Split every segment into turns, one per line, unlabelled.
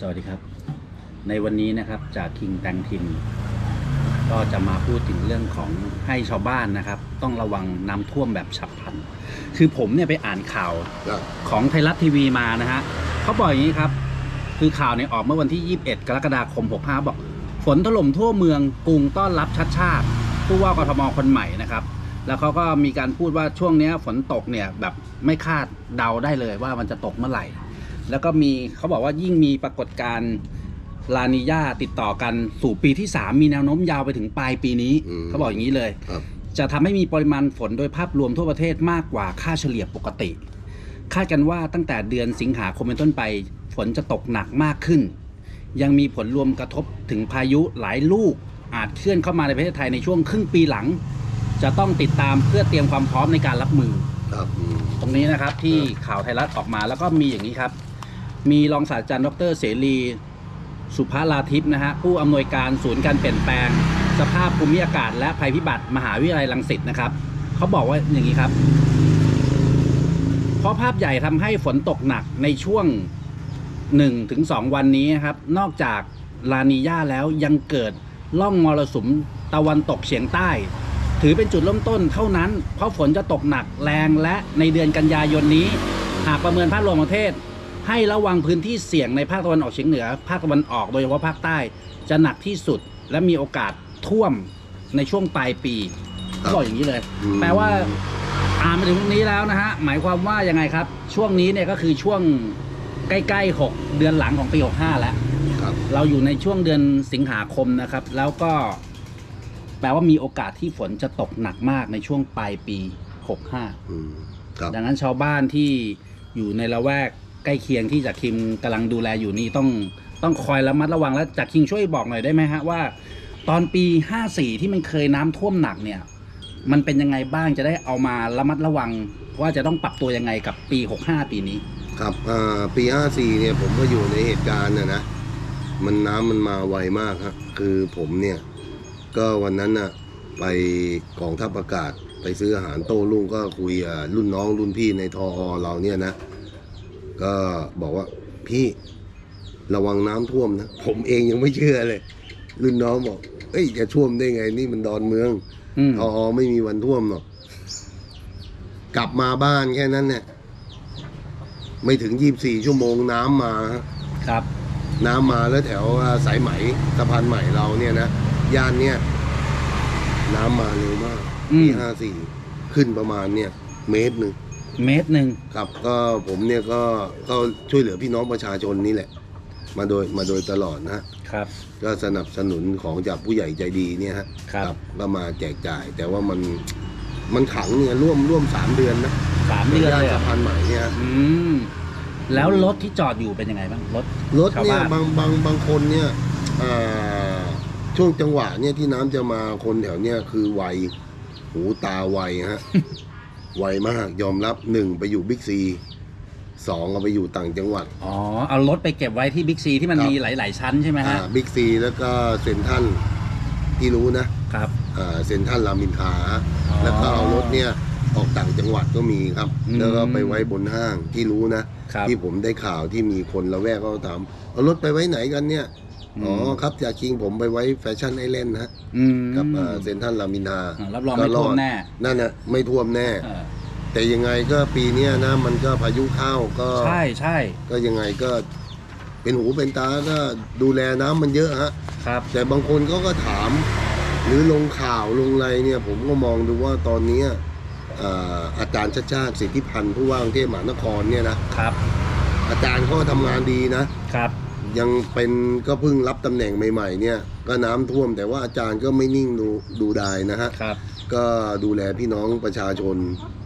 สวัสดีครับ ในวันนี้นะครับจากคิงแตงทิน ก็จะมาพูดถึงเรื่องของให้ชาวบ้านนะครับ ต้องระวังน้ำท่วมแบบฉับพลัน คือผมเนี่ยไปอ่านข่าวของไทยรัฐทีวีมานะฮะเขาบอกอย่างนี้ครับ คือข่าวเนี่ยออกเมื่อวันที่ 21 กรกฎาคม 65 บอก ฝนถล่มทั่วเมืองกรุงต้อนรับชัดชาติผู้ว่ากทมคนใหม่นะครับแล้วเขาก็มีการพูดว่าช่วงนี้ฝนตกเนี่ยแบบไม่คาดเดาได้เลยว่ามันจะตกเมื่อไหร่ แล้วก็มีเขาบอกว่ายิ่งมีปรากฏการณ์ลานิญาติดต่อกันสู่ปีที่ 3 มีแนวโน้มยาวไปถึงปลายปีนี้
อืม
เขาบอกอย่างนี้เลย
ครับ
จะทำให้มีปริมาณฝนโดยภาพรวมทั่วประเทศมากกว่าค่าเฉลี่ยปกติ คาดกันว่าตั้งแต่เดือนสิงหาคมเป็นต้นไป ฝนจะตกหนักมากขึ้น ยังมีผลรวมกระทบถึงพายุหลายลูก อาจเคลื่อนเข้ามาในประเทศไทยในช่วงครึ่งปีหลัง จะต้องติดตามเพื่อเตรียมความพร้อมในการรับมือ
ครับอืม
ตรงนี้นะครับที่
ครับ
ข่าวไทยรัฐออกมาแล้วก็มีอย่างนี้ครับ มีรองศาสตราจารย์ดรเสรีสุภาลาทิพย์นะฮะผู้อำนวยการศูนย์การเปลี่ยนแปลง สภาพภูมิอากาศ และภัยพิบัติมหาวิทยาลัยรังสิตนะครับเขาบอกว่าอย่างนี้ครับ เพราะภาพใหญ่ทำให้ฝนตกหนักในช่วง1ถึง2วันนี้ครับ นอกจากลานีญาแล้วยังเกิดล่องมรสุมตะวันตกเฉียงใต้ ถือเป็นจุดเริ่มต้นเท่านั้น เพราะฝนจะตกหนักแรงและในเดือนกันยายนนี้ หากประเมินภาพรวมประเทศ ให้ระวังพื้นที่เสี่ยงในภาคตะวันออกเฉียงเหนือ ภาคตะวันออกโดยเฉพาะภาคใต้ จะหนักที่สุดและมีโอกาสท่วมในช่วงปลายปี
ครั
เขา
บ
บอกอย่างนี้เลย
อืม
แปลว่า อ่านมาถึงตรงนี้แล้วนะฮะ หมายความว่ายังไงครับ ช่วงนี้เนี่ยก็คือช่วงใกล้ๆ 6 เดือนหลังของปี 65 แล้ว
ครับ
เราอยู่ในช่วงเดือนสิงหาคมนะครับ แล้วก็ แปลว่ามีโอกาสที่ฝนจะตกหนักมากในช่วงปลายปี 65
อืมครับ
ดังนั้นชาวบ้านที่อยู่ในละแวก ใกล้เคียงที่จากคิมกำลังดูแลอยู่นี่ต้องต้องคอยระมัดระวังแล้วจากคิงช่วยบอกหน่อยได้ไหมฮะว่า ตอนปี 54 ที่มันเคยน้ำท่วมหนักเนี่ย มันเป็นยังไงบ้างจะได้เอามาระมัดระวัง ว่าจะต้องปรับตัวยังไงกับปี 65 ปีนี้
ครับปีห้าสี่เนี่ยผมก็อยู่ในเหตุการณ์นะนะมันน้ำมันมาไวมากครับคือผมเนี่ยก็วันนั้นน่ะไปกองทัพอากาศไปซื้ออาหารโต้รุ่งก็คุยอ่ารุ่นน้องรุ่นพี่ในทออเราเนี่ยนะ ก็บอกว่าพี่ระวังน้ำท่วมนะ ผมเองยังไม่เชื่อเลย รุ่นน้องบอก เอ้ยจะท่วมได้ไง นี่มันดอนเมือง
อืม
ทอไม่มีวันท่วมหรอก กลับมาบ้านแค่นั้นเนี่ยไม่ถึงยี่บสี่ชั่วโมงน้ำมาฮะ
ครับ
น้ำมาแล้วแถวอ่าสายไหมสะพานใหม่เราเนี่ยนะย่านเนี่ย น้ำมาเร็วมาก
อืม
ปีห้าสี่ขึ้นประมาณเนี่ย เมตรหนึ่ง
เมตรหนึ่ง
ครับก็ผมเนี่ยก็ก็ช่วยเหลือพี่น้องประชาชนนี่แหละ มาโดยมาโดยตลอดนะ
ครับ
ก็สนับสนุนของจากผู้ใหญ่ใจดีเนี่ยฮะ
ครับ
ก็มาแจกจ่าย แต่ว่ามันมันขังเนี่ยร่วมร่วมสามเดือนนะ
สามเดือนเลยเหร
สะ
อ
พานใหม่เนี่ย
อืมแล้วรถที่จอดอยู่เป็นยังไงบ้างรถ
รถเนี่ย
ชาวบ้าน
บางบางบางคนเนี่ยอ่าช่วงจังหวะเนี่ยที่น้ำจะมาคนแถวเนี่ยคือไวหูตาไวฮะ ไวมากยอมรับหนึ่งไปอยู่บิ๊กซีสองเอาไปอยู่ต่างจังหวัด
อ๋อ เอารถไปเก็บไว้ที่บิ๊กซีที่มัน
ครับ
มีหลาย ๆ ชั้นใช่ไหมฮะ
บิ๊กซีแล้วก็เซนทรันที่รู้นะครับอ่าเซนทรันรามอินทราฮะ
อ๋อ
แล้วก็เอารถเนี่ยออกต่างจังหวัดก็มีครับ
อืม
แล้วก็ไปไว้บนห้างที่รู้นะ
ครับ
ที่ผมได้ข่าวที่มีคนละแวกเขาถามเอารถไปไว้ไหนกันเนี่ย
อืม
อ๋อครับจากคิงผมไปไว้แฟชั่นไอแลนด์นะฮะ
อืม
กับเอ่อเซนทรันรามอินทรา
อ่ารับรองไม่ท่วมแน่
นั่นน่ะไม่ท่วมแน่
เออ
แต่ยังไงก็ปีเนี้ยนะมันก็พายุเข้าก็
ใช่ใช่
ก็ยังไงก็เป็นหูเป็นตาก็ดูแลน้ำมันเยอะฮะ
ครับ
แต่บางคนเขาก็ถาม หรือลงข่าวลงอะไรเนี่ยผมก็มองดูว่าตอนเนี้ยเอ่ออาจารย์ชาติชาติสิทธิพันธ์ผู้ว่ากรุงเทพมหานครเนี่ยนะครับอาจารย์เขาก็ทำงานดีนะ
ครับ
ยังเป็นก็เพิ่งรับตำแหน่งใหม่ๆเนี่ยก็น้ำท่วมแต่ว่าอาจารย์ก็ไม่นิ่งดูดูดายนะฮะ
ครับ
ก็ดูแลพี่น้องประชาชน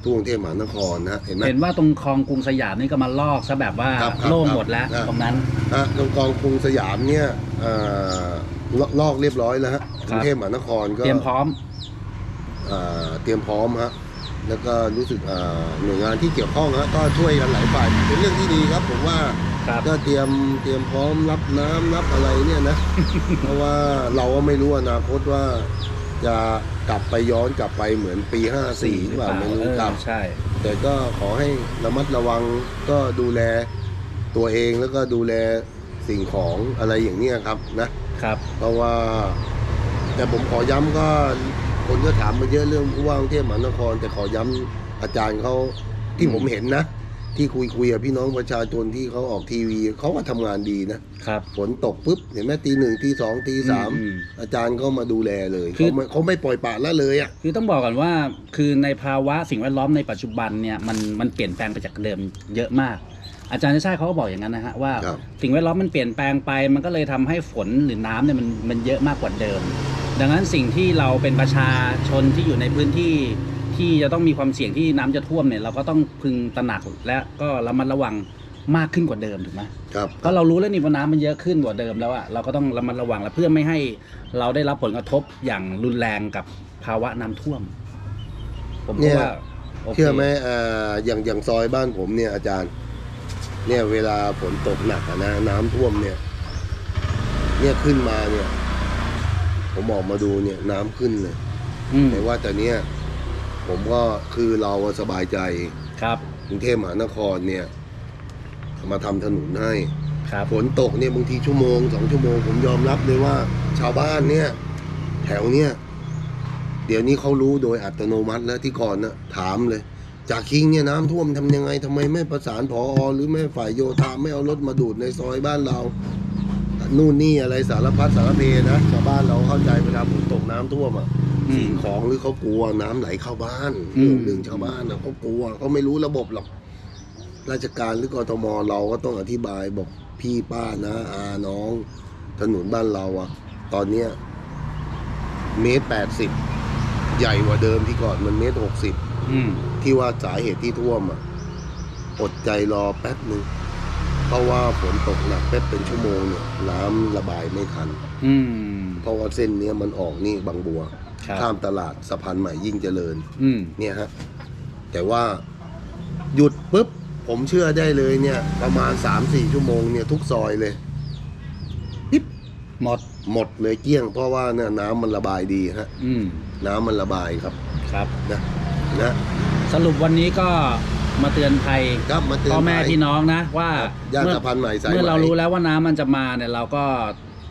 ทั่วกรุงเทพมหานครนะฮะเห็นไหม
เห็นว่าตรงคลองกรุงสยามนี่ก็มาลอกซะแบบว่า
ครับครับ
โล่งหมดแล้ว
ครับ
ตรงนั้น
ฮะตรงกองกรุงสยามเนี่ยเอ่อลลอกเรียบร้อยแล้วฮะ
ค
ก
รับ
รุงเทพมหานครก็
เตรียมพร้อม
เอ่อเตรียมพร้อมฮะแล้วก็รู้สึกเอ่อหน่วยงานที่เกี่ยวข้องฮะก็ช่วยกันหลายฝ่ายเป็นเรื่องที่ดีครับ ผมว่า
ครับ
ก็เตรียมเตรียมพร้อมรับน้ำรับอะไรเนี่ยนะ เพราะว่าเราก็ไม่รู้อนาคตว่า จะกลับไปย้อนกลับไปเหมือนปี54หรือเปล่าไม่รู้
เออ
ครับ
ใช่
แต่ก็ขอให้ระมัดระวังก็ดูแลตัวเองแล้วก็ดูแลสิ่งของอะไรอย่างเนี้ยครับนะ
ครับ
เพราะว่าแต่ผมขอย้ำก็คนก็ถามมาเยอะเรื่องผู้ว่ากรุงเทพมหานคร แต่ขอย้ำอาจารย์เขาที่
อืม
ผมเห็นนะ ที่คุยคุยกับพี่น้องประชาชนที่เขาออกทีวีเขาก็ทำงานดีนะครับ ฝนตกปุ๊บเห็นไหมตีหนึ่งตีสองตีสาม
อืม
อาจารย์ก็มาดูแลเลย
คือ
เขาไม่เขาไม่ปล่อยปละละเลยอะ
คือต้องบอกก่อนว่าคือในภาวะสิ่งแวดล้อมในปัจจุบันเนี่ยมันมันเปลี่ยนแปลงไปจากเดิมเยอะมาก อาจารย์ชาติชาติเขาก็บอกอย่างนั้นนะฮะว่า
ครับ
สิ่งแวดล้อมมันเปลี่ยนแปลงไปมันก็เลยทำให้ฝนหรือน้ำเนี่ยมันมันเยอะมากกว่าเดิม ดังนั้นสิ่งที่เราเป็นประชาชนที่อยู่ในพื้นที่ ที่จะต้องมีความเสี่ยงที่น้ำจะท่วมเนี่ยเราก็ต้องพึงตระหนักและก็ระมัดระวังมากขึ้นกว่าเดิมถูกไหม
ครับ
เพราะเรารู้แล้วนี่ว่าน้ำมันเยอะขึ้นกว่าเดิมแล้วอะเราก็ต้องระมัดระวังและเพื่อไม่ให้เราได้รับผลกระทบอย่างรุนแรงกับภาวะน้ำท่วม ผม
เนี่
ก็
ย
ว่าโค
เชื่อไหมอ่าอย่างอย่างซอยบ้านผมเนี่ยอาจารย์ เนี่ยเวลาฝนตกหนักอะนะน้ำท่วมเนี่ย เนี่ยขึ้นมาเนี่ย ผมออกมาดูเนี่ยน้ำขึ้นเลย
อืม
แต่ว่าแต่เนี้ย ผมก็คือเราอะสบายใจ
ครับ
กรุงเทพมหานครเนี่ย มาทำถนนให้
ครับ
ฝนตกเนี่ยบางทีชั่วโมงสองชั่วโมงผมยอมรับเลยว่า ชาวบ้านเนี่ย แถวเนี่ยเดี๋ยวนี้เขารู้โดยอัตโนมัติแล้วที่ก่อนนะถามเลย จากคิงเนี่ยน้ำท่วมทำยังไงทำไมไม่ประสานพอหรือไม่ฝ่ายโยธาไม่เอารถมาดูดในซอยบ้านเรานู่นนี่อะไรสารพัดสารเพนะชาวบ้านเราเข้าใจเวลาฝนตกน้ำท่วมอะ
อืม
สิ่งของหรือเขากลัวน้ำไหลเข้าบ้าน
อืม
เรื่องหนึ่งชาวบ้านนะเขากลัวเขาไม่รู้ระบบหรอก ราชการหรือกทมเราก็ต้องอธิบายบอกพี่ป้านะอาน้อง ถนนบ้านเราอะตอนเนี้ยเมตรแปดสิบใหญ่กว่าเดิมที่ก่อนมันเมตรหกสิบ
อืม
ที่ว่าสาเหตุที่ท่วมอะอดใจรอแป๊บหนึ่งเพราะว่าฝนตกหนักแป๊บเป็นชั่วโมงเนี่ย น้ำระบายไม่ทัน
อืม
เพราะว่าเส้นเนี้ยมันออกนี่บางบัว
ครับ
ข้ามตลาดสะพานใหม่ยิ่งเจริญ
อืม
เนี่ยฮะ แต่ว่าหยุดปุ๊บ ผมเชื่อได้เลยเนี่ย ประมาณสามสี่ชั่วโมงเนี่ย ทุกซอยเลย
หมด
หมดเลยเกลี้ยง เพราะว่าเนี่ยน้ำมันระบายดีฮะ
อืม
น้ำมันระบายครับ
ครับ
นะนะ
สรุปวันนี้ก็มาเตือนภัย
ครับมาเตือน
พ่อแม่
ภัย
พี่น้องนะ ว่า
ครับย่าน
เมื่อ
สะพานใหม่สาย
เมื่อ
ไหม
เรารู้แล้วว่าน้ำมันจะมาเนี่ยเราก็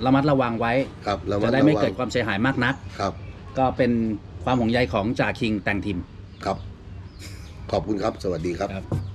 ระมัดระวังไว้
ครับระมั
จะ
ด
ได้
ระ
ไม่
วั
เกิ
ง
ดความเสียหายมากนัก
ครับ
ก็เป็นความห่วงใยของจ่าคิงแต่งทีม
ครับ ขอบคุณครับ สวัสดีครับ
ครับ